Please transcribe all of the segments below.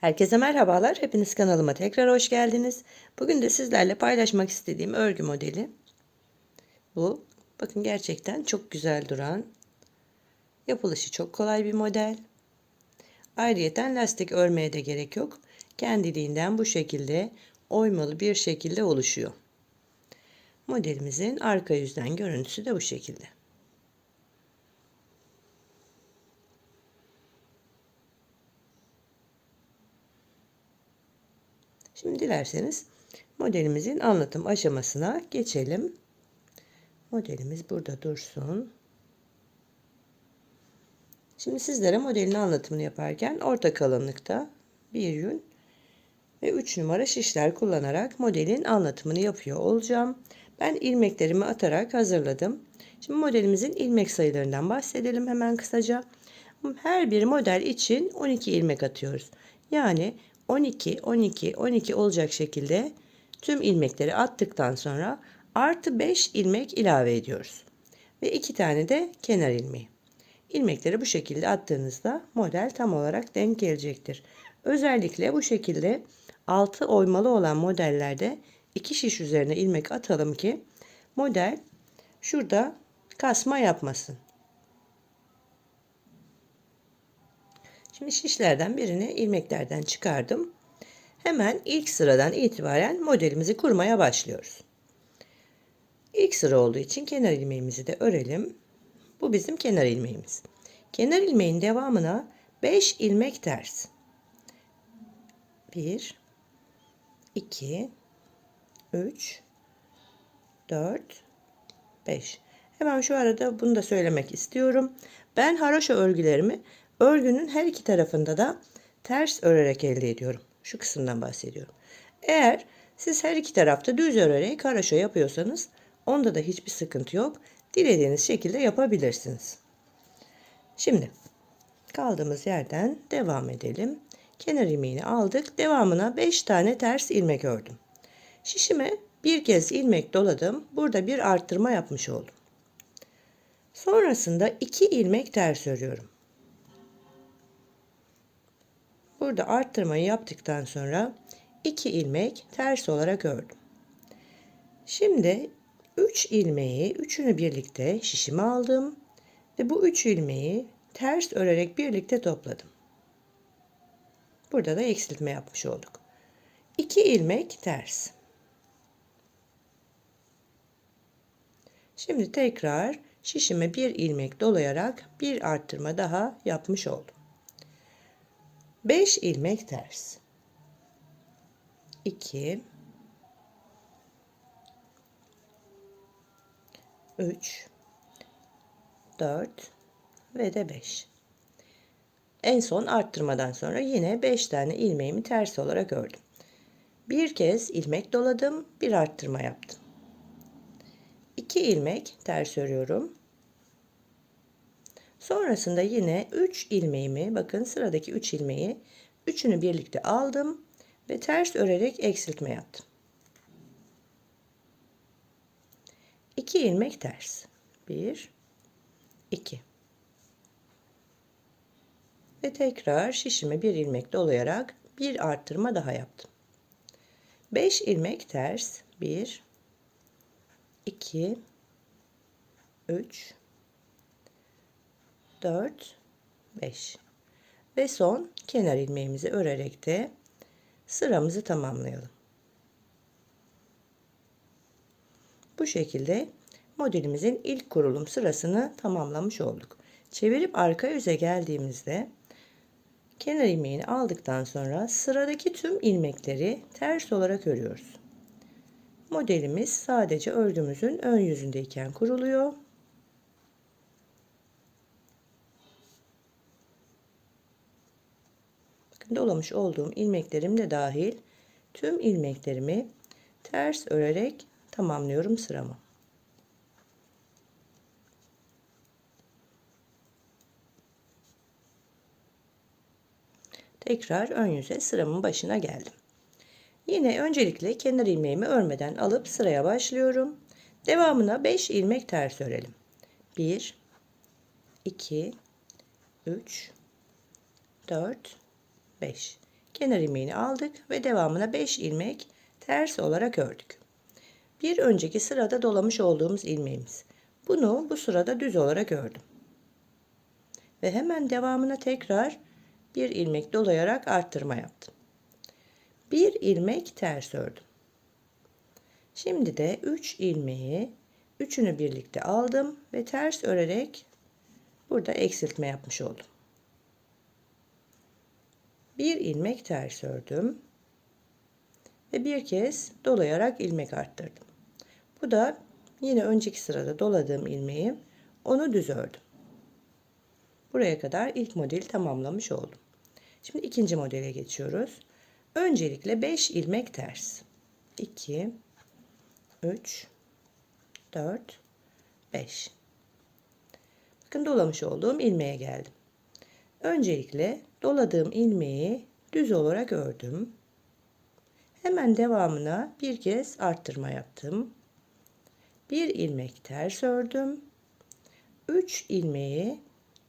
Herkese merhabalar. Hepiniz kanalıma tekrar hoş geldiniz. Bugün de sizlerle paylaşmak istediğim örgü modeli bu. Bakın gerçekten çok güzel duran, yapılışı çok kolay bir model. Ayrıyeten lastik örmeye de gerek yok. Kendiliğinden bu şekilde oymalı bir şekilde oluşuyor. Modelimizin arka yüzden görüntüsü de bu şekilde. Şimdi dilerseniz modelimizin anlatım aşamasına geçelim. Modelimiz burada dursun. Şimdi sizlere modelin anlatımını yaparken orta kalınlıkta bir yün ve 3 numara şişler kullanarak modelin anlatımını yapıyor olacağım. Ben ilmeklerimi atarak hazırladım. Şimdi modelimizin ilmek sayılarından bahsedelim hemen kısaca. Her bir model için 12 ilmek atıyoruz. Yani 12, 12, 12 olacak şekilde tüm ilmekleri attıktan sonra artı 5 ilmek ilave ediyoruz. Ve 2 tane de kenar ilmeği. İlmekleri bu şekilde attığınızda model tam olarak denk gelecektir. Özellikle bu şekilde altı oymalı olan modellerde iki şiş üzerine ilmek atalım ki model şurada kasma yapmasın. Şimdi şişlerden birini ilmeklerden çıkardım. Hemen ilk sıradan itibaren modelimizi kurmaya başlıyoruz. İlk sıra olduğu için kenar ilmeğimizi de örelim. Bu bizim kenar ilmeğimiz. Kenar ilmeğin devamına 5 ilmek ters. 1 2 3 4 5 Hemen şu arada bunu da söylemek istiyorum. Ben haroşa örgülerimi örgünün her iki tarafında da ters örerek elde ediyorum. Şu kısımdan bahsediyorum. Eğer siz her iki tarafta düz örerek haroşa yapıyorsanız onda da hiçbir sıkıntı yok. Dilediğiniz şekilde yapabilirsiniz. Şimdi kaldığımız yerden devam edelim. Kenar ilmeğini aldık. Devamına 5 tane ters ilmek ördüm. Şişime bir kez ilmek doladım. Burada bir arttırma yapmış oldum. Sonrasında 2 ilmek ters örüyorum. Burada arttırmayı yaptıktan sonra 2 ilmek ters olarak ördüm. Şimdi 3 ilmeği üçünü birlikte şişime aldım ve bu 3 ilmeği ters örerek birlikte topladım. Burada da eksiltme yapmış olduk. 2 ilmek ters. Şimdi tekrar şişime bir ilmek dolayarak bir arttırma daha yapmış oldum. 5 ilmek ters. 2 3 4 ve de 5. En son arttırmadan sonra yine 5 tane ilmeğimi ters olarak ördüm. Bir kez ilmek doladım, bir arttırma yaptım. 2 ilmek ters örüyorum. Sonrasında yine 3 ilmeğimi bakın sıradaki 3 ilmeği üçünü birlikte aldım ve ters örerek eksiltme yaptım. 2 ilmek ters. 1 2 ve tekrar şişime bir ilmek dolayarak bir arttırma daha yaptım. 5 ilmek ters. 1 2 3 4 5 ve son kenar ilmeğimizi örerek de sıramızı tamamlayalım. Bu şekilde modelimizin ilk kurulum sırasını tamamlamış olduk. Çevirip arka yüze geldiğimizde kenar ilmeğini aldıktan sonra sıradaki tüm ilmekleri ters olarak örüyoruz. Modelimiz sadece örgümüzün ön yüzündeyken kuruluyor. Bakın dolamış olduğum ilmeklerim de dahil tüm ilmeklerimi ters örerek tamamlıyorum sıramı. Tekrar ön yüze sıramın başına geldim. Yine öncelikle kenar ilmeğimi örmeden alıp sıraya başlıyorum. Devamına 5 ilmek ters örelim. 1 2 3 4 5 kenar ilmeğini aldık ve devamına 5 ilmek ters olarak ördük. Bir önceki sırada dolamış olduğumuz ilmeğimiz. Bunu bu sırada düz olarak ördüm. Ve hemen devamına tekrar bir ilmek dolayarak arttırma yaptım. Bir ilmek ters ördüm. Şimdi de 3 ilmeği üçünü birlikte aldım ve ters örerek burada eksiltme yapmış oldum. Bir ilmek ters ördüm ve bir kez dolayarak ilmek arttırdım. Bu da yine önceki sırada doladığım ilmeği onu düz ördüm. Buraya kadar ilk modeli tamamlamış oldum. Şimdi ikinci modele geçiyoruz. Öncelikle 5 ilmek ters. 2 3 4 5 Bakın dolamış olduğum ilmeğe geldim. Öncelikle doladığım ilmeği düz olarak ördüm. Hemen devamına bir kez arttırma yaptım. Bir ilmek ters ördüm. 3 ilmeği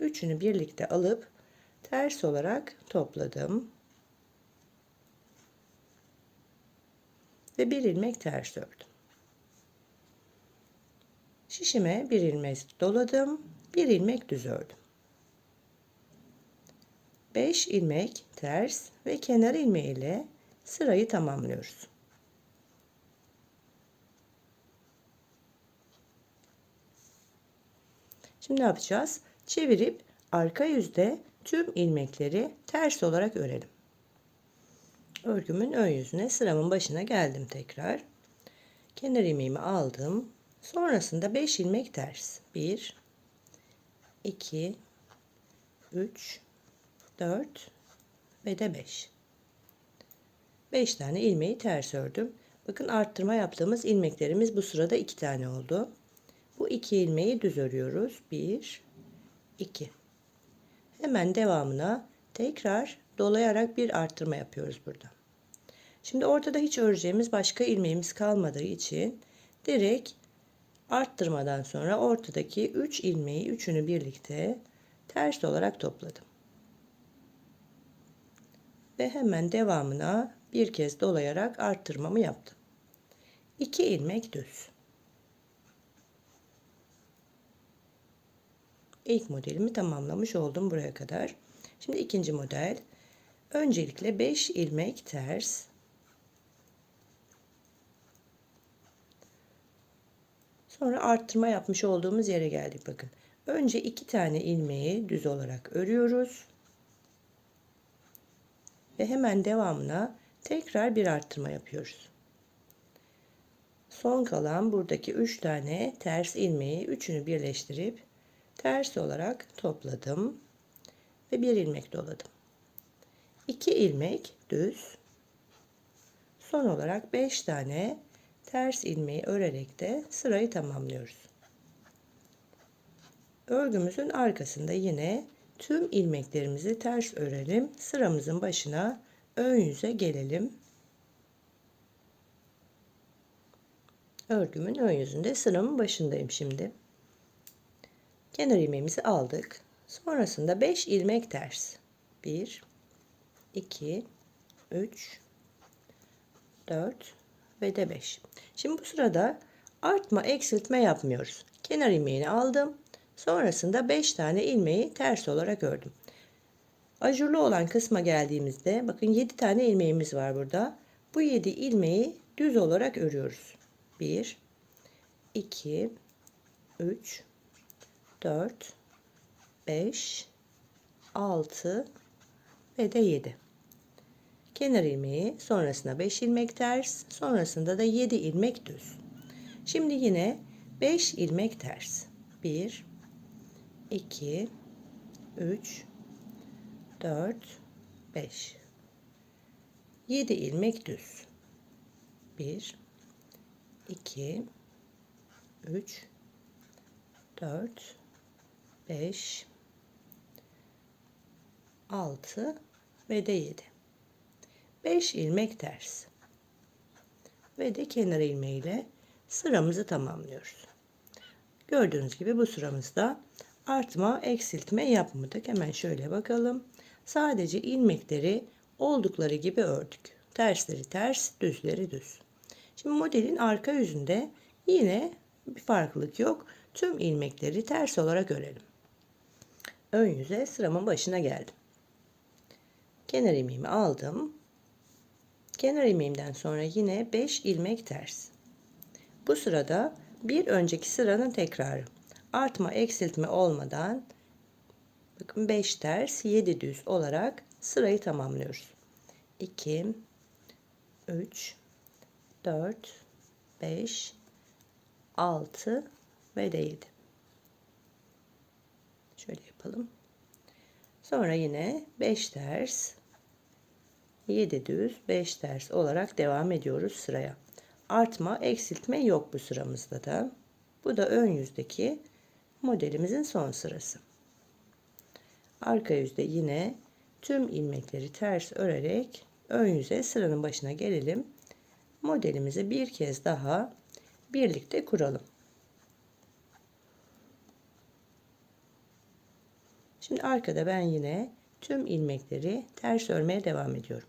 üçünü birlikte alıp ters olarak topladım. Ve bir ilmek ters ördüm. Şişime bir ilmek doladım. Bir ilmek düz ördüm. 5 ilmek ters ve kenar ilmeği ile sırayı tamamlıyoruz. Şimdi ne yapacağız? Çevirip arka yüzde tüm ilmekleri ters olarak örelim. Örgümün ön yüzüne sıramın başına geldim tekrar. Kenar ilmeğimi aldım. Sonrasında 5 ilmek ters. 1 2 3 4 ve de 5. 5 tane ilmeği ters ördüm. Bakın arttırma yaptığımız ilmeklerimiz bu sırada 2 tane oldu. Bu 2 ilmeği düz örüyoruz. 1 2 Hemen devamına tekrar dolayarak bir arttırma yapıyoruz burada. Şimdi ortada hiç öreceğimiz başka ilmeğimiz kalmadığı için direkt arttırmadan sonra ortadaki 3 ilmeği üçünü birlikte ters olarak topladım. Ve hemen devamına bir kez dolayarak arttırmamı yaptım. 2 ilmek düz. İlk modelimi tamamlamış oldum buraya kadar. Şimdi ikinci model. Öncelikle 5 ilmek ters. Sonra arttırma yapmış olduğumuz yere geldik bakın. Önce iki tane ilmeği düz olarak örüyoruz. Ve hemen devamına tekrar bir arttırma yapıyoruz. Son kalan buradaki 3 tane ters ilmeği üçünü birleştirip ters olarak topladım ve bir ilmek doladım. 2 ilmek düz. Son olarak 5 tane ters ilmeği örerek de sırayı tamamlıyoruz. Örgümüzün arkasında yine tüm ilmeklerimizi ters örelim. Sıramızın başına ön yüze gelelim. Örgümün ön yüzünde sıramın başındayım şimdi. Kenar ilmeğimizi aldık. Sonrasında 5 ilmek ters. 1 2 3 4 ve de 5. Şimdi bu sırada artma eksiltme yapmıyoruz. Kenar ilmeğini aldım. Sonrasında 5 tane ilmeği ters olarak ördüm. Ajurlu olan kısma geldiğimizde bakın 7 tane ilmeğimiz var burada. Bu 7 ilmeği düz olarak örüyoruz. 1 2 3 4 5 6 ve de 7 kenar ilmeği sonrasında 5 ilmek ters sonrasında da 7 ilmek düz şimdi yine 5 ilmek ters 1 2 3 4 5 7 ilmek düz. 1 2 3 4 5 6 ve de 7 5 ilmek ters. Ve de kenar ilmeğiyle sıramızı tamamlıyoruz. Gördüğünüz gibi bu sıramızda artma eksiltme yapmadık. Hemen şöyle bakalım. Sadece ilmekleri oldukları gibi ördük. Tersleri ters, düzleri düz. Şimdi modelin arka yüzünde yine bir farklılık yok. Tüm ilmekleri ters olarak örelim. Ön yüze sıramın başına geldim. Kenar ilmeğimi aldım. Kenar ilmeğimden sonra yine 5 ilmek ters. Bu sırada bir önceki sıranın tekrarı. Artma, eksiltme olmadan bakın 5 ters, 7 düz olarak sırayı tamamlıyoruz. 2 3 4 5 6 ve de 7. Şöyle yapalım. Sonra yine 5 ters, 7 düz, 5 ters olarak devam ediyoruz sıraya. Artma, eksiltme yok bu sıramızda da. Bu da ön yüzdeki modelimizin son sırası. Arka yüzde yine tüm ilmekleri ters örerek ön yüze sıranın başına gelelim. Modelimizi bir kez daha birlikte kuralım. Şimdi arkada ben yine tüm ilmekleri ters örmeye devam ediyorum.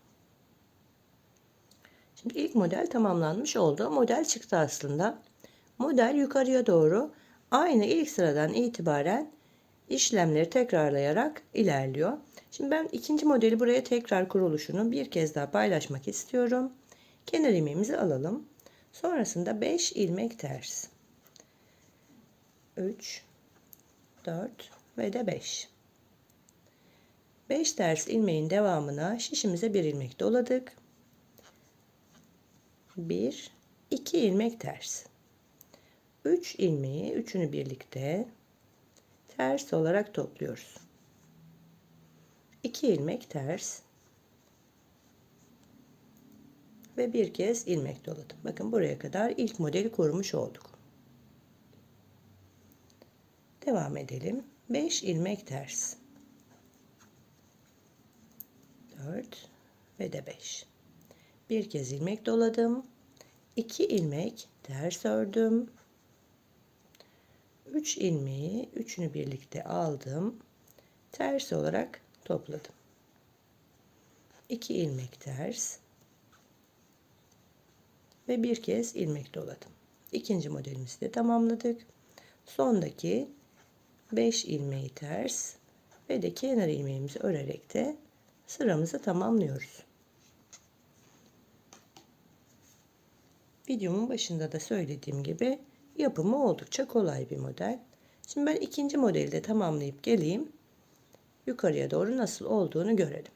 Şimdi ilk model tamamlanmış oldu. Model çıktı aslında. Model yukarıya doğru aynı ilk sıradan itibaren işlemleri tekrarlayarak ilerliyor. Şimdi ben ikinci modeli buraya tekrar kuruluşunu bir kez daha paylaşmak istiyorum. Kenar ilmeğimizi alalım. Sonrasında 5 ilmek ters. 3 4 ve de 5. 5 ters ilmeğin devamına şişimize bir ilmek doladık. 1 2 ilmek ters. 3 ilmeği üçünü birlikte ters olarak topluyoruz. 2 ilmek ters ve bir kez ilmek doladım. Bakın buraya kadar ilk modeli kurmuş olduk. Devam edelim. 5 ilmek ters. 4 ve de 5. Bir kez ilmek doladım. 2 ilmek ters ördüm. 3 ilmeği üçünü birlikte aldım. Ters olarak topladım. 2 ilmek ters ve bir kez ilmek doladım. İkinci modelimizi de tamamladık. Sondaki 5 ilmeği ters ve de kenar ilmeğimizi örerek de sıramızı tamamlıyoruz. Videomun başında da söylediğim gibi yapımı oldukça kolay bir model. Şimdi ben ikinci modeli de tamamlayıp geleyim. Yukarıya doğru nasıl olduğunu görelim.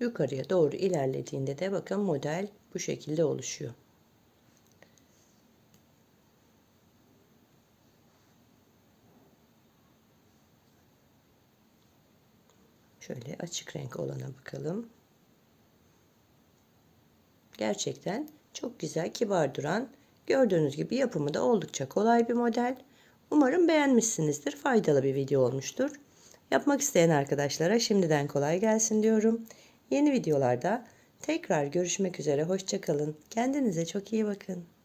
Yukarıya doğru ilerlediğinde de bakın model bu şekilde oluşuyor. Şöyle açık renk olana bakalım. Gerçekten çok güzel, kibar duran, gördüğünüz gibi yapımı da oldukça kolay bir model. Umarım beğenmişsinizdir. Faydalı bir video olmuştur. Yapmak isteyen arkadaşlara şimdiden kolay gelsin diyorum. Yeni videolarda tekrar görüşmek üzere. Hoşçakalın. Kendinize çok iyi bakın.